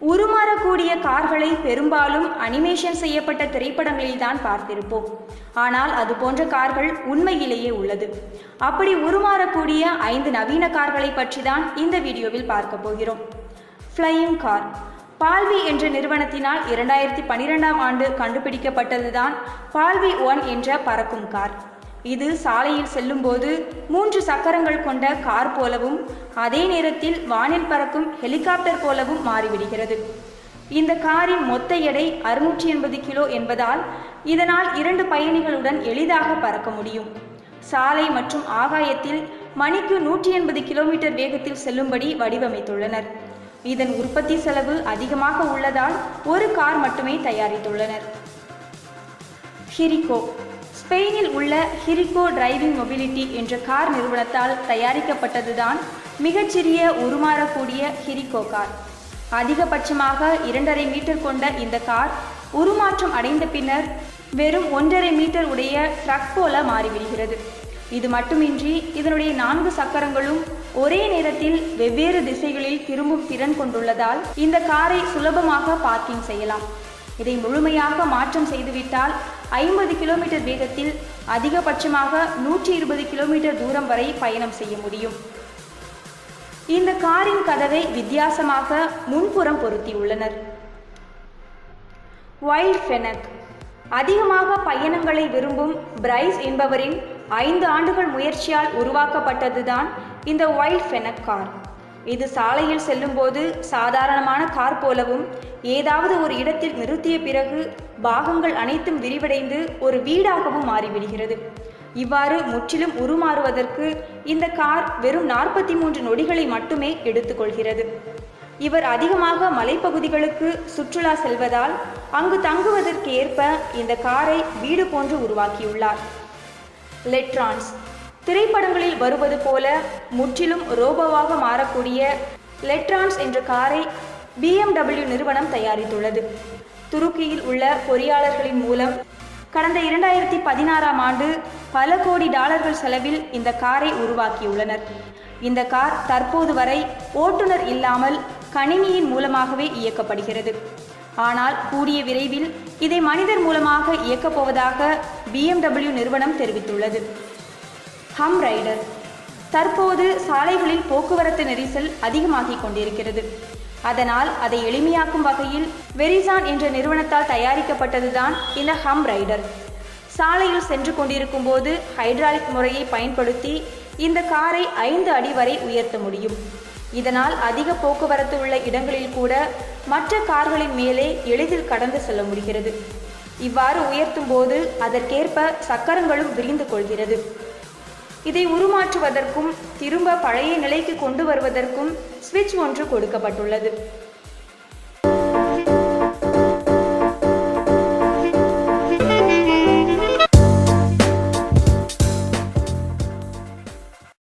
உருமாறக்கூடிய கார்களை பெரும்பாலும் அனிமேஷன் செய்யப்பட்ட திரைப்படங்களில் தான் பார்த்திருப்போம். ஆனால் அது போன்ற கார்கள் உண்மையிலேயே உள்ளது. அப்படி உருமாறக்கூடிய ஐந்து நவீன கார்களை பற்றி தான் இந்த வீடியோவில் பார்க்க போகிறோம். ஃப்ளையிங் கார் பால்வி என்ற நிறுவனத்தினால் இரண்டாயிரத்தி பன்னிரெண்டாம் ஆண்டு கண்டுபிடிக்கப்பட்டதுதான் பால்வி ஒன் என்ற பறக்கும் கார். இது சாலையில் செல்லும்போது மூன்று சக்கரங்கள் கொண்ட கார் போலவும் அதே நேரத்தில் வானில் பறக்கும் ஹெலிகாப்டர் போலவும் மாறிவிடுகிறது. இந்த காரின் மொத்த எடை அறுநூற்றி எண்பது கிலோ என்பதால் இதனால் இரண்டு பயணிகளுடன் எளிதாக பறக்க முடியும். சாலை மற்றும் ஆகாயத்தில் மணிக்கு நூற்றி எண்பது கிலோமீட்டர் வேகத்தில் செல்லும்படி வடிவமைத்துள்ளனர். இதன் உற்பத்தி செலவு அதிகமாக உள்ளதால் ஒரு கார் மட்டுமே தயாரித்துள்ளனர். ஹிரிகோ ஸ்பெயினில் உள்ள ஹிரிகோ டிரைவிங் மொபிலிட்டி என்ற கார் நிறுவனத்தால் தயாரிக்கப்பட்டதுதான் மிகச்சிறிய உருமாறக்கூடிய ஹிரிகோ கார். அதிகபட்சமாக இரண்டரை மீட்டர் கொண்ட இந்த கார் உருமாற்றம் அடைந்த பின்னர் வெறும் ஒன்றரை மீட்டர் உடைய ட்ரக் போல மாறிவிடுகிறது. இது மட்டுமின்றி இதனுடைய நான்கு சக்கரங்களும் ஒரே நேரத்தில் வெவ்வேறு திசைகளில் திரும்பும் திறன் கொண்டுள்ளதால் இந்த காரை சுலபமாக பார்க்கிங் செய்யலாம். இதை முழுமையாக மாற்றம் செய்துவிட்டால் ஐம்பது கிலோமீட்டர் வேகத்தில் அதிகபட்சமாக நூற்றி இருபது கிலோமீட்டர் தூரம் வரை பயணம் செய்ய முடியும். இந்த காரின் கதவை வித்தியாசமாக முன்புறம் பொருத்தியுள்ளனர். Wild fennec. அதிகமாக பயணங்களை விரும்பும் பிரைஸ் என்பவரின் ஐந்து ஆண்டுகள் முயற்சியால் உருவாக்கப்பட்டதுதான் இந்த வைல்ட் ஃபெனக் கார். இது சாலையில் செல்லும்போது சாதாரணமான கார் போலவும் ஏதாவது ஒரு இடத்தில் நிறுத்திய பிறகு பாகங்கள் அனைத்தும் விரிவடைந்து ஒரு வீடாகவும் மாறிவிடுகிறது. இவ்வாறு முற்றிலும் உருமாறுவதற்கு இந்த கார் வெறும் நாற்பத்தி மூன்று நொடிகளை மட்டுமே எடுத்துக்கொள்கிறது. இவர் அதிகமாக மலைப்பகுதிகளுக்கு சுற்றுலா செல்வதால் அங்கு தங்குவதற்கு ஏற்ப இந்த காரை வீடு போன்று உருவாக்கியுள்ளார். லெட்ரான்ஸ் திரைப்படங்களில் வருவது போல முற்றிலும் ரோபோவாக மாறக்கூடிய லெட்ரான்ஸ் என்ற காரை பிஎம்டபிள்யூ நிறுவனம் தயாரித்துள்ளது. துருக்கியில் உள்ள பொறியாளர்களின் மூலம் கடந்த இரண்டாயிரத்தி பதினாறாம் ஆண்டு பல கோடி டாலர்கள் செலவில் இந்த காரை உருவாக்கியுள்ளனர். இந்த கார் தற்போது வரை ஓட்டுநர் இல்லாமல் கணினியின் மூலமாகவே இயக்கப்படுகிறது. ஆனால் கூடிய விரைவில் இதை மனிதர் மூலமாக இயக்கப் போவதாக நிறுவனம் தெரிவித்துள்ளது. ஹம் ரைடர். தற்போது சாலைகளில் போக்குவரத்து நெரிசல் அதிகமாகிக் கொண்டிருக்கிறது. அதனால் அதை எளிமையாக்கும் வகையில் வெரிசான் என்ற நிறுவனத்தால் தயாரிக்கப்பட்டதுதான் இந்த ஹம் ரைடர். சாலையில் சென்று கொண்டிருக்கும் போது ஹைட்ராலிக் முறையை பயன்படுத்தி இந்த காரை ஐந்து அடி வரை உயர்த்த முடியும். இதனால் அதிக போக்குவரத்து உள்ள இடங்களில் கூட மற்ற கார்களின் மேலே எளிதில் கடந்து செல்ல முடிகிறது. இவ்வாறு உயர்த்தும் போது அதற்கேற்ப சக்கரங்களும் விரிந்து கொள்கிறது. இதை உருமாற்றுவதற்கும் திரும்ப பழைய நிலைக்கு கொண்டு வருவதற்கும் சுவிட்ச் ஒன்று கொடுக்கப்பட்டுள்ளது.